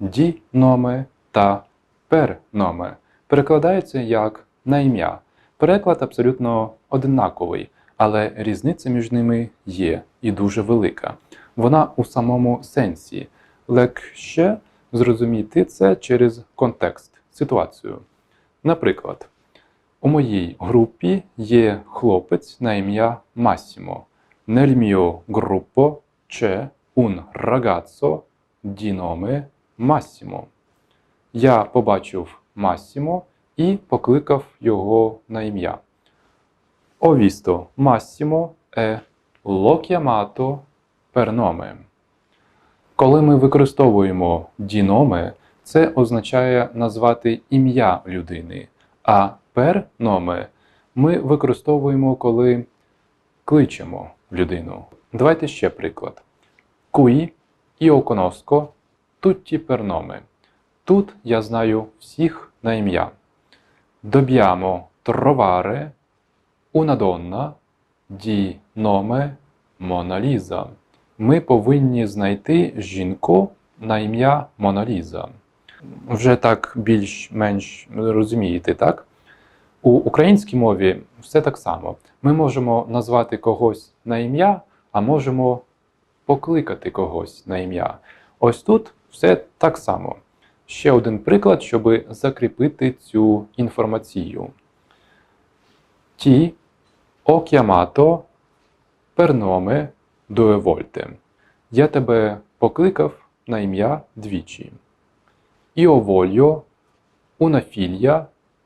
ді номе та пер номе. Перекладається як на ім'я. Переклад абсолютно однаковий, але різниця між ними є і дуже велика. Вона у самому сенсі. Легше зрозуміти це через контекст, ситуацію. Наприклад, у моїй групі є хлопець на ім'я Массимо. Nel mio gruppo c'è un ragazzo di nome Massimo. Я побачив Массимо і покликав його на ім'я. Massimo e l'ho chiamato per. Коли ми використовуємо діноме, це означає назвати ім'я людини, а nome ми використовуємо, коли кличемо людину. Давайте ще приклад. Qui io conosco tutti per. Тут я знаю всіх на ім'я. Dobbiamo trovare una donna di nome Mona Ми повинні знайти жінку на ім'я Мона Ліза. Вже так більш-менш розумієте, так? У українській мові все так само. Ми можемо назвати когось на ім'я, а можемо покликати когось на ім'я. Ось тут все так само. Ще один приклад, щоб закріпити цю інформацію. Ті ho chiamato per. Я тебе покликав на ім'я двічі. Io voglio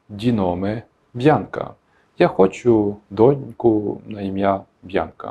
di nome Bianca. Я хочу доньку на ім'я Б'янка.